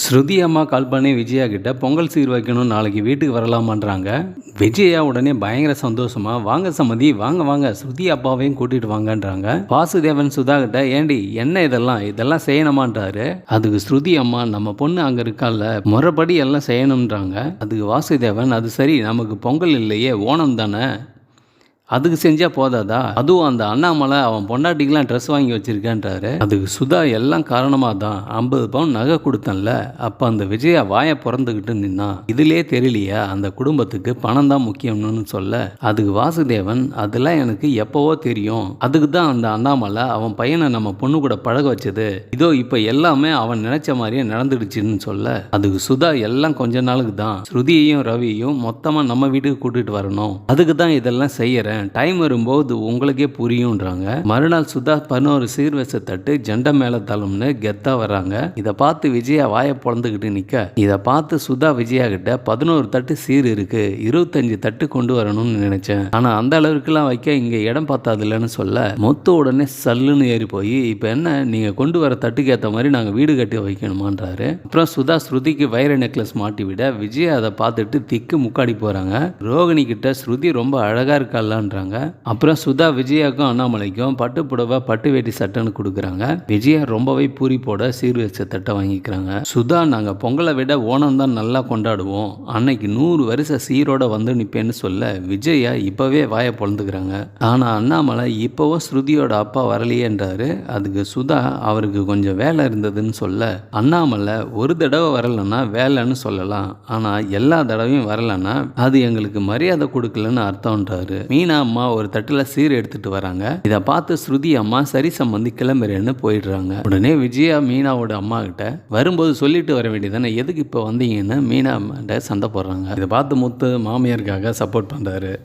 ஸ்ருதி அம்மா கால் பண்ணி விஜயா கிட்ட பொங்கல் சீர் வைக்கணும் நாளைக்கு வீட்டுக்கு வரலாமான்றாங்க. விஜயா உடனே பயங்கர சந்தோஷமா வாங்க சம்மதி வாங்க வாங்க ஸ்ருதி அப்பாவையும் கூட்டிட்டு வாங்கன்றாங்க. வாசுதேவன் சுதா கிட்ட ஏண்டி என்ன இதெல்லாம்? இதெல்லாம் செய்யணுமான்றாரு. அதுக்கு ஸ்ருதி அம்மா நம்ம பொண்ணு அங்க இருக்கால முறைப்படி எல்லாம் செய்யணும்ன்றாங்க. அதுக்கு வாசுதேவன் அது சரி நமக்கு பொங்கல் இல்லையே ஓணம் தானே? அதுக்கு செஞ்சால் போதாதா? அதுவும் அந்த அண்ணாமலை அவன் பொண்டாட்டிக்கெலாம் ட்ரெஸ் வாங்கி வச்சுருக்கான்றாரு. அதுக்கு சுதா எல்லாம் காரணமாக தான் ஐம்பது பவுன் நகை கொடுத்தன்ல. அப்போ அந்த விஜயா வாயை பிறந்துக்கிட்டு நின்னான் இதிலே தெரியலையா? அந்த குடும்பத்துக்கு பணம் தான் முக்கியம்னு சொல்ல. அதுக்கு வாசுதேவன் அதெல்லாம் எனக்கு எப்போவோ தெரியும். அதுக்கு தான் அந்த அண்ணாமலை அவன் பையனை நம்ம பொண்ணு கூட பழக வச்சது. இதோ இப்போ எல்லாமே அவன் நினைச்ச மாதிரியே நடந்துடுச்சுன்னு சொல்ல. அதுக்கு சுதா எல்லாம் கொஞ்ச நாளுக்கு தான் ஸ்ருதியையும் ரவியையும் மொத்தமாக நம்ம வீட்டுக்கு கூட்டிகிட்டு வரணும். அதுக்கு தான் இதெல்லாம் செய்யறேன். டைம் வரும்போது உங்களுக்கே புரியும்ன்றாங்க. மறுநாள் சுதா பதினோரு சீர்வரிசை தட்டு ஜெண்ட மேல தளம்னு கெத்தா வர்றாங்க. இதை பார்த்து விஜயா வாய பொழந்துக்கிட்டு நிக்க. இதை பார்த்து சுதா விஜயா கிட்ட பதினோரு தட்டு சீர் இருக்கு. இருபத்தஞ்சு தட்டு கொண்டு வரணும்னு நினைச்சேன். ஆனா அந்த அளவுக்குலாம் வைக்க இங்க இடம் பார்த்தாதுல்லன்னு சொல்ல மொத்த உடனே சல்லுன்னு ஏறி போய் இப்போ என்ன? நீங்க கொண்டு வர தட்டுக்கு ஏற்ற மாதிரி நாங்க வீடு கட்டி வைக்கணுமான்றாரு. அப்புறம் சுதா ஸ்ருதிக்கு வைர நெக்லஸ் மாட்டி விட விஜயா அதை பார்த்துட்டு திக்கு முக்காடி போறாங்க. ரோகிணி கிட்ட ஸ்ருதி ரொம்ப அழகா பண்ணுறாங்க அப்புறம் சுதா விஜயாக்கும் அண்ணாமலைக்கும் பட்டு புடவை பட்டு வேட்டி சட்டைன்னு கொடுக்குறாங்க. விஜயா ரொம்பவே பூரிப்போட சீர் வச்ச தட்டை வாங்கிக்கிறாங்க. சுதா நாங்க பொங்கலை விட ஓணம் தான் நல்லா கொண்டாடுவோம். அன்னைக்கு நூறு வருஷம் சீரோட வந்து நிற்பேன்னு சொல்ல விஜயா இப்பவே வாயை பொழந்துக்கிறாங்க. ஆனா அண்ணாமலை இப்போவும் ஸ்ருதியோட அப்பா வரலையேன்றாரு. அதுக்கு சுதா அவருக்கு கொஞ்சம் வேலை இருந்ததுன்னு சொல்ல அண்ணாமலை ஒரு தடவை வரலன்னா வேலைன்னு சொல்லலாம். ஆனா எல்லா தடவையும் வரலன்னா அது எங்களுக்கு மரியாதை கொடுக்கலன்னு அர்த்தம்ன்றாரு. மீனா அம்மா ஒரு தட்டில் சீர் எடுத்துட்டு வராங்க. இதை பார்த்து ஸ்ருதி அம்மா சரி சம்பந்தி கிளம்புறேன்னு போயிடுறாங்க. உடனே விஜயா மீனாவோட அம்மா கிட்ட வரும்போது சொல்லிட்டு வர வேண்டியதானே எதுக்கு இப்போ வந்தீங்கன்னு? மீனா அம்மாட்ட சண்டை போடுறாங்க. இதை பார்த்து முத்து மாமியாருக்காக சப்போர்ட் பண்றாரு.